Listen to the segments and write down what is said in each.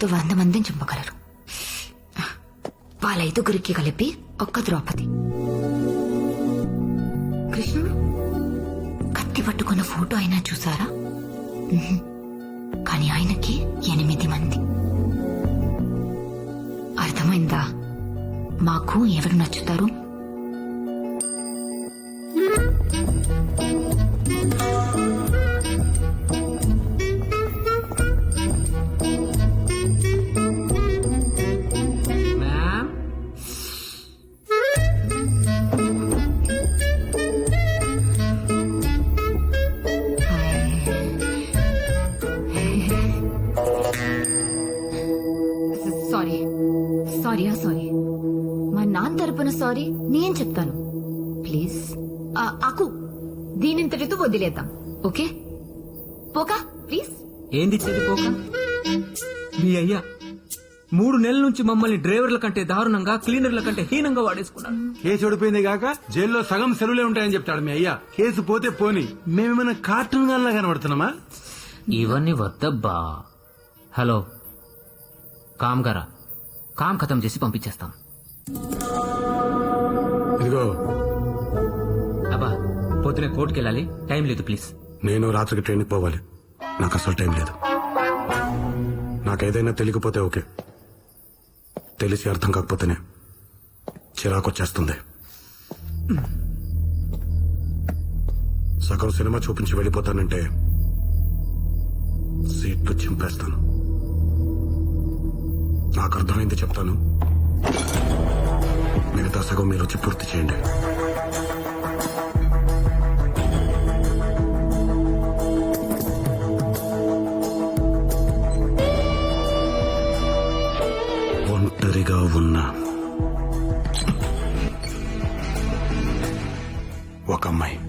భీముడు వంద మందిని చంపగలరు. వాళ్ళ ఐదుగురికి కలిపి ఒక్క ద్రౌపది. కృష్ణుడు కత్తి పట్టుకున్న ఫోటో అయినా చూసారా? కానీ ఆయనకి ఎనిమిది మంది. అర్థమైందా? మాకు ఎవరు నచ్చుతారు? సారీ. Sorry sorry. మా నాన్న తరపున సారీ నేను చెప్తాను. ప్లీజ్. ఆకు దీనింతటితో వదిలేద్దాం. ఓకే? పోకా ప్లీజ్. ఏంది చెదిపోక మీ అయ్యా మూడు నెలల నుంచి మమ్మల్ని డ్రైవర్ల కంటే దారుణంగా క్లీనర్ల కంటే హీనంగా వాడేసుకున్నారు. కేసు ఓడిపోయింది కాక జైల్లో సగం సెలవులే ఉంటాయని చెప్తాడు మీ అయ్యా. కేసు పోతే పోని. మేమేమైనా కార్టూన్ గాల్లా కనబడుతున్నామా? ఇవన్నీ వద్దబ్బా. హలో. కామ్ గారా కామ్ ఖతం చేసి పంపించేస్తాం. ఇదిగో. అబ్బా పొద్దునే కోర్టుకి వెళ్ళాలి టైం లేదు ప్లీజ్. నేను రాత్రికి ట్రైన్కి పోవాలి. నాకు అసలు టైం లేదు. నాకేదైనా తెలియకపోతే ఓకే. తెలిసి అర్థం కాకపోతేనే చిరాకు వచ్చేస్తుంది సగం సినిమా చూపించి వెళ్ళిపోతానంటే సీట్లు చింపేస్తాను. నాకు అర్థమైంది చెప్తాను. మిగతా సగం మీరు వచ్చి పూర్తి చేయండి. ఒంటరిగా ఉన్న ఒక అమ్మాయి.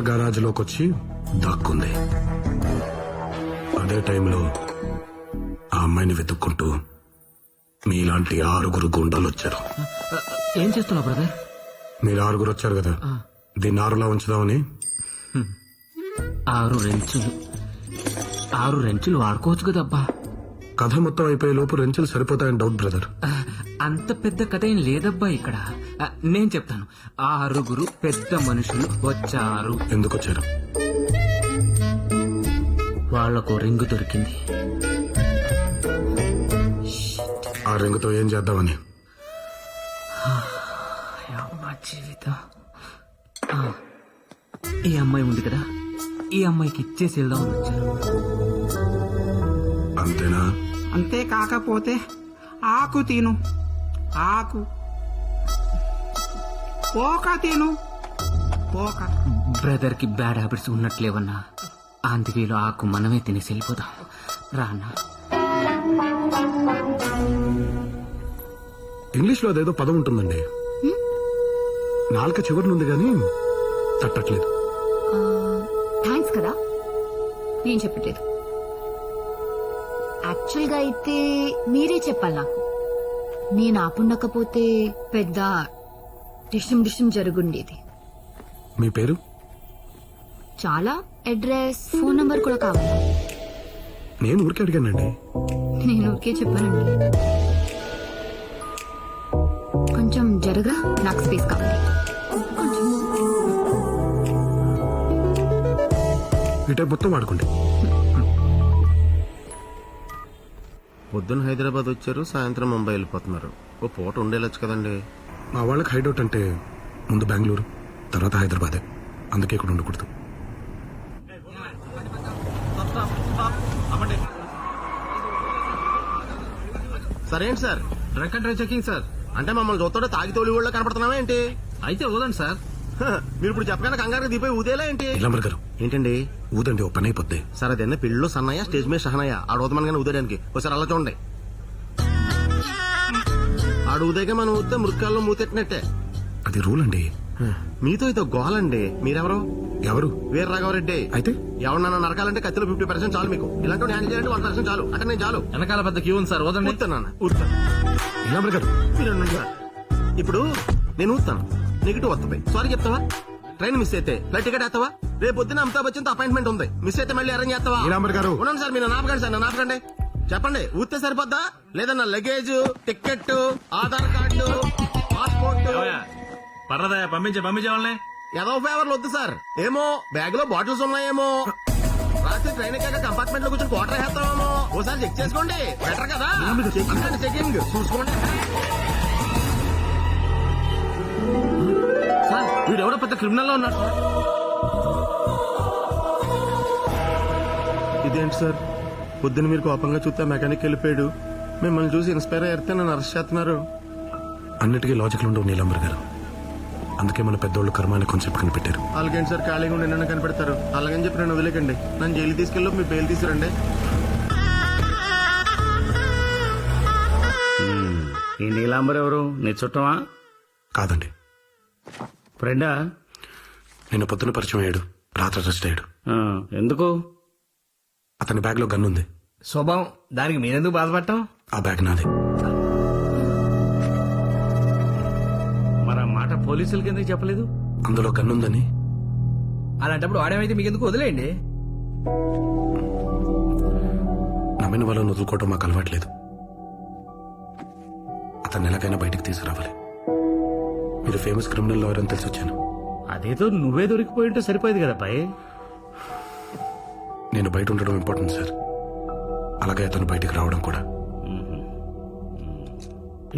కార్ గరాజ్లోకి వచ్చి దాక్కుంది. అదే టైంలో ఆ అమ్మాయిని వెతుక్కుంటూ మీలాంటి ఆరుగురు గుండాలు వచ్చారు ఏం చేస్తున్నావు బ్రదర్? మీరు ఆరుగురు వచ్చారు కదా దీన్ని ఆరులా ఉంచుదామని? ఆరు రెంచులు. ఆరు రెంచులు వాడుకోవచ్చు కదబ్బా. కథ మొత్తం అయిపోయే లోపు రెంచులు సరిపోతాయని డౌట్ బ్రదర్. అంత పెద్ద కథ ఏం లేదబ్బా ఇక్కడ. నేను చెప్తాను. ఆరుగురు పెద్ద మనుషులు వచ్చారు. ఎందుకు వచ్చారు? వాళ్ళకు రింగు దొరికింది. ఆ రింగుతో ఏం చేద్దామని? అమ్మ జీవితం. ఆ, ఈ అమ్మాయి ఉంది కదా. ఈ అమ్మాయికి ఇచ్చేసి వెళ్దామని వచ్చారు అంతేనా? అంతే కాకపోతే ఆకు తిను. ఆకు. పోక తిను. పోక. బ్రదర్కి బ్యాడ్ హ్యాబిట్స్ ఉన్నట్లేవన్నా. అందుకేలో ఆకు మనమే తినేసి వెళ్ళిపోదాం. రానా. ఇంగ్లీష్లో అదేదో పదం ఉంటుందండి. నాలుక చివరినుంది కానీ తట్టట్లేదు. థ్యాంక్స్ కదా. నేను చెప్పట్లేదు. యాక్చువల్గా అయితే మీరే చెప్పాలి నాకు. నేను ఆపుండకపోతే పెద్ద డిషం డిషం జరుగుండేది. మీ పేరు? చాలా అడ్రస్ ఫోన్ నంబర్ కూడా కావాలి. నేను ఊరికే అడిగానండి. నేను ఊరికే చెప్పానండి. కొంచెం జరగరా? నాకు స్పేస్ కావాలి. ఈ టైప్ మొత్తం వాడుకోండి. పొద్దున్న హైదరాబాద్ వచ్చారు సాయంత్రం ముంబై వెళ్ళిపోతున్నారు. ఓ పూట ఉండేలొచ్చు కదండి. మా వాళ్ళకి హైడౌట్ అంటే ముందు బెంగళూరు తర్వాత హైదరాబాదే. అందుకే ఇక్కడ ఉండకూడదు. సరేంటి sir? Drunk and drive checking sir. అంటే మమ్మల్ని చూస్తుంటే తాగి తోలి ఊళ్ళో కనపడుతున్నావా ఏంటి? అయితే వదండి సార్. మీరు ఇప్పుడు చెప్పగానే కంగారు దిపోయి ఊదేలా ఏంటి? ఇలాంబర్ గారు ఏంటండి? ఊదండి ఓ పని అయిపోద్ది. సార్ అదన్న పెళ్ళిలో సన్నయ్య స్టేజ్ మీద సహనయ్య ఆడు ఊదమనగానే ఊదేయడానికి. ఒకసారి అలా చూడండి. ఆడు ఊదేగా మనం ఊతే మృక్కాల్లో మూతెట్టినట్టే. అది రూల్ అండి మీతో ఇదో గోలండి. మీరెవరు? ఎవరు? వీర రాఘవరెడ్డి అయితే? ఎవరన్నా నరకాలంటే కత్తిలో ఫిఫ్టీ పర్సెంట్ చాలు మీకు. ఇలాంటి హ్యాండిల్ చేయాలంటే వన్ పర్సెంట్ చాలు. అంటే నేను చాలు. వెనకాల పెద్ద క్యూ ఉంది సార్ ఊరుతాను మీరు సార్. ఇప్పుడు నేను ఊస్తాను నెగిటివ్ వస్తుంది సారీ చెప్తావా? ట్రైన్ మిస్ అయితే ఫ్లైట్ టికెట్ వేస్తావా? రేపు పొద్దున అమితాబ్ బచ్చన్ అపాయింట్మెంట్ ఉంది. మిస్ అయితే మళ్ళీ అరేంజ్ చేస్తావా? నీలాంబర్ గారు. ఉండండి సార్ మీరు నన్ను ఆపకండి సార్ నన్ను ఆపకండి. చెప్పండి ఊస్తే సరిపోద్దా? లేదన్నా luggage ticket Aadhaar card passport పర్లేదా పంపించే పంపించే ఏదో ఫేవర్లు వద్దు సార్. ఏమో బ్యాగ్లో బాటిల్స్ ఉన్నాయేమో. రాత్రి ట్రైన్ ఎక్కాక కంపార్ట్మెంట్లో కూర్చొని క్వార్టర్ వేస్తామేమో ఓసారి చెక్ చేసుకోండి. బెటర్ కదా? చెకింగ్ చూసుకోండి. ఎవడో పెద్ద క్రిమినల్లో ఉన్నాడు ఇదేంటి సార్? పొద్దున మీరు కోపంగా చూస్తే మెకానిక్ వెళ్ళిపోయాడు. మిమ్మల్ని చూసి ఇన్స్పైర్ అయ్యితే నన్ను అరెస్ట్ చేస్తున్నారు. అన్నిటికీ లాజిక్లు ఉండవు నీలాంబర్ గారు. అందుకే మన పెద్దోళ్ళు కర్మాన్ని కాన్సెప్ట్ కనిపెట్టారు. అలాగేంటి సార్? ఖాళీగా ఉండి నన్ను కనిపెడతారు. అలాగని చెప్పి నన్ను వదిలేకండి. నన్ను జైలు తీసుకెళ్ళి మీ బెయిల్ తీసుకురండి. ఈ నీలాంబర్ ఎవరు నీ చుట్టమా? కాదండి. ఫ్రెండా? నిన్న పొద్దున పరిచయం అయ్యాడు. రాత్రి అరెస్ట్ అయ్యాడు. ఎందుకు? అతని బ్యాగ్లో గన్ ఉంది. స్వభావం దానికి మీరెందుకు బాధపడటం? ఆ బ్యాగ్ నాది. మరి ఆ మాట పోలీసులకి ఎందుకు చెప్పలేదు? అందులో గన్ ఉందని. అలాంటప్పుడు వాడేమైతే మీకు ఎందుకు వదిలేయండి నమ్మిన వాళ్ళని వదులుకోవటం మాకు అలవాట్లేదు అతన్ని ఎలాగైనా బయటికి తీసుకురావాలి. మీరు ఫేమస్ క్రిమినల్ లాయర్ అని తెలిసి వచ్చాను. అదేదో నువ్వే దొరికిపోయి ఉంటే సరిపోయేది కదా పై. నేను బయట ఉండడం ఇంపార్టెంట్ సార్ అలాగే అతను బయటికి రావడం కూడా.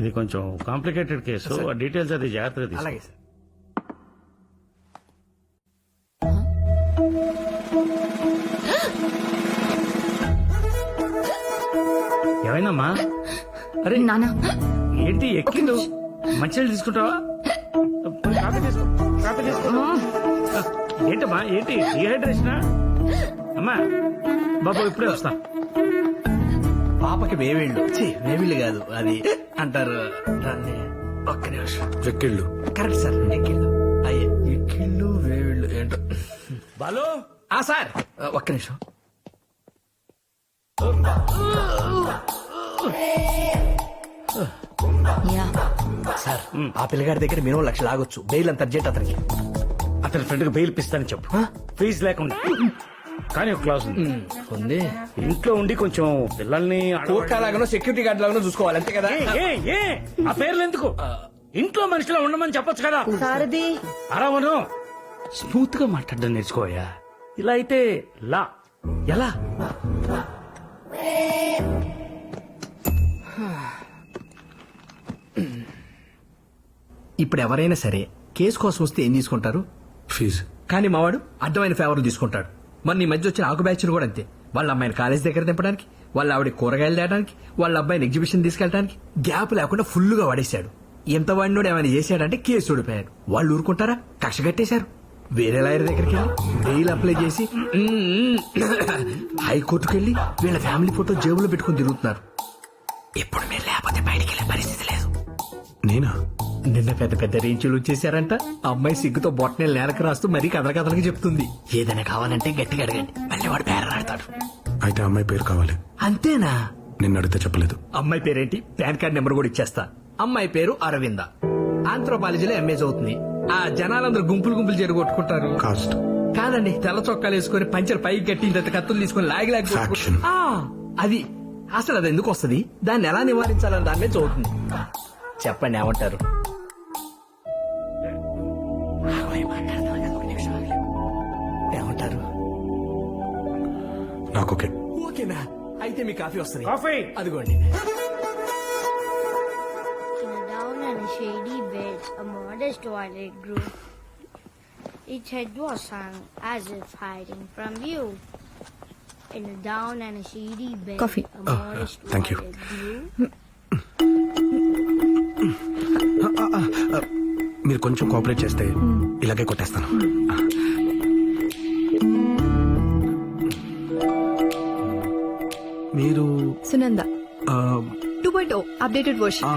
ఇది కొంచెం కాంప్లికేటెడ్ కేసు ఆ డీటెయిల్స్ అది జాగ్రత్తగా తీసుకో. అలాగే సార్ ఏమైందమ్మా? అరే నానా. ఏంటి ఎక్కిండు? మంచినీళ్ళు తీసుకుంటావా? ఏంటమ్మా ఏంటి? డిహైడ్రేషనా అమ్మా బాబు ఇప్పుడే వస్తా. పాపకి వేవిళ్ళు ఛీ, వేవిళ్ళు కాదు అది అంటారు దాన్ని ఒక్క నిమిషం. వెక్కిళ్ళు కరెక్ట్ సార్ ఎక్కిళ్ళు. అయ్యే. ఎక్కిళ్ళు వేవిళ్ళు ఏంటో. బాలు? ఆ సార్. ఒక్క నిమిషం. సార్ ఆ పిల్లగాడి దగ్గర మినిమం లక్ష లాగొచ్చు. బెయిల్ అంత అర్జెంట్ అతనికి. అతని ఫ్రెండ్కి బెయిల్ ఇస్తానని చెప్పు. ఫీజు లేకుండా. కానీ ఒక క్లాస్ ఉంది. ఉంది. ఇంట్లో ఉండి కొంచెం పిల్లల్ని కోర్టు లాగానో సెక్యూరిటీ గార్డ్ లాగానో చూసుకోవాలి అంతే కదా? ఏ, ఏ, ఏ, ఆ పేర్లు ఎందుకు? ఇంట్లో మనిషిలో ఉండమని చెప్పొచ్చు కదా. సారథి. అరావను స్మూత్గా మాట్లాడడం నేర్చుకోయా ఇలా అయితే లా. ఎలా? ఇప్పుడు ఎవరైనా సరే కేసు కోసం వస్తే ఏం తీసుకుంటారు? ఫీజు. కానీ మావాడు అడ్డమైన ఫేవర్లు తీసుకుంటాడు. మరి ఈ మధ్య వచ్చిన ఆకు బ్యాచ్లు కూడా అంతే. వాళ్ళ అమ్మాయిని కాలేజ్ దగ్గర దింపడానికి వాళ్ళ ఆవిడ కూరగాయలు తేయడానికి వాళ్ళ అబ్బాయిని ఎగ్జిబిషన్ తీసుకెళ్ళడానికి గ్యాప్ లేకుండా ఫుల్గా వాడేశాడు. ఎంత వాడినోడు ఏమైనా చేశాడంటే కేసు ఓడిపోయాడు వాళ్ళు ఊరుకుంటారా? కక్ష కట్టేశారు. వేరే లాయర్ దగ్గరికి వెళ్ళి బెయిల్ అప్లై చేసి హైకోర్టుకు వెళ్ళి వీళ్ళ ఫ్యామిలీ ఫోటో జేబులో పెట్టుకుని తిరుగుతున్నారు. ఇప్పుడు మీరు లేకపోతే బయటికి వెళ్ళే పరిస్థితి లేదు. నేనా? నిన్న పెద్ద పెద్ద రేంచులు వచ్చేసారంట అమ్మాయి సిగ్గుతో బొట్టనే నేలకు రాస్తూ మరీ కథల కథలకి చెప్తుంది. ఏదైనా కావాలంటే గట్టిగా అడగండి. మళ్ళీ వాడు పేరాడతాడు అయితే అమ్మాయి పేరు కావాలి. అంతేనా? నిన్ను అడిగితే చెప్పలేదు. అమ్మాయి పేరేంటి? పాన్ కార్డ్ నెంబర్ కూడా ఇచ్చేస్తా. అమ్మాయి పేరు అరవింద. ఆంథ్రోపాలజీలో ఎంఏ చదువుతుంది. ఆ జనాలందరూ గుంపులు గుంపులు జరగొట్టుకుంటారు కాస్ట్. కాదండి తెల్ల చొక్కాలు వేసుకొని పంచర్ పైకి కట్టి ఇంత కత్తులు తీసుకొని లాగి లాగి కొట్టుకుంటూ- Faction. ఆ, అది. అసలు అది ఎందుకు వస్తుంది? దాన్ని ఎలా నివారించాలని దాని మీద చదువుతుంది. చెప్పండి ఏమంటారు? నాకు ఓకే ఓకేనా అయితే మీ కాఫీ వస్తుంది కాఫీ అదిగోండి down and a shady bed, a modest toilet grew. Its head was hung as if hiding from view. In a down and a shady bed, Coffee. a Oh, modest uh, thank you. grew. మీరు కొంచెం cooperate చేస్తే ఇలాగే కొట్టేస్తాను Sunanda two point O updated version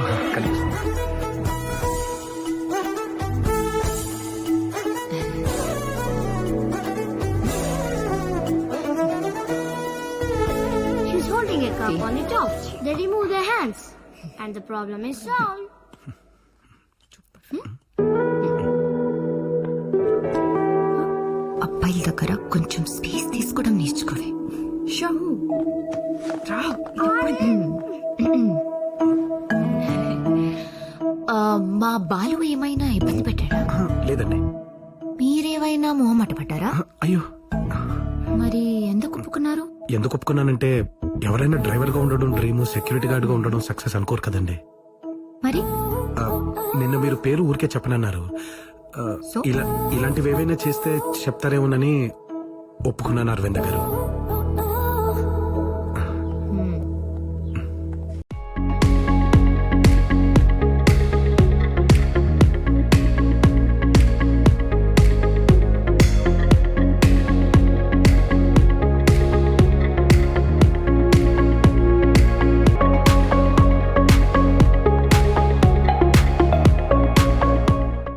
She's holding a cup on the top. They remove their hands. And the problem is solved. అబ్బాయిల దగ్గర కొంచెం space తీసుకోవడం నేర్చుకోవే show ఆ, మా బాలు ఏమైనా ఇబ్బంది పెట్టాడా లేదండి. మీరేమైనా మొహమాట పడ్డారా? అయ్యో. మరి ఎందుకు ఒప్పుకున్నారు? ఎందుకు ఒప్పుకున్నానంటే ఎవరైనా డ్రైవర్గా ఉండడం డ్రీమ్ సెక్యూరిటీ గార్డ్గా ఉండడం సక్సెస్ అనుకోరు కదండి. మరి? నిన్న మీరు పేరు ఊరికే చెప్పనన్నారు? ఇలా ఇలాంటివి ఏవైనా చేస్తే చెప్తారేమోనని ఒప్పుకున్నాను అరవింద గారు.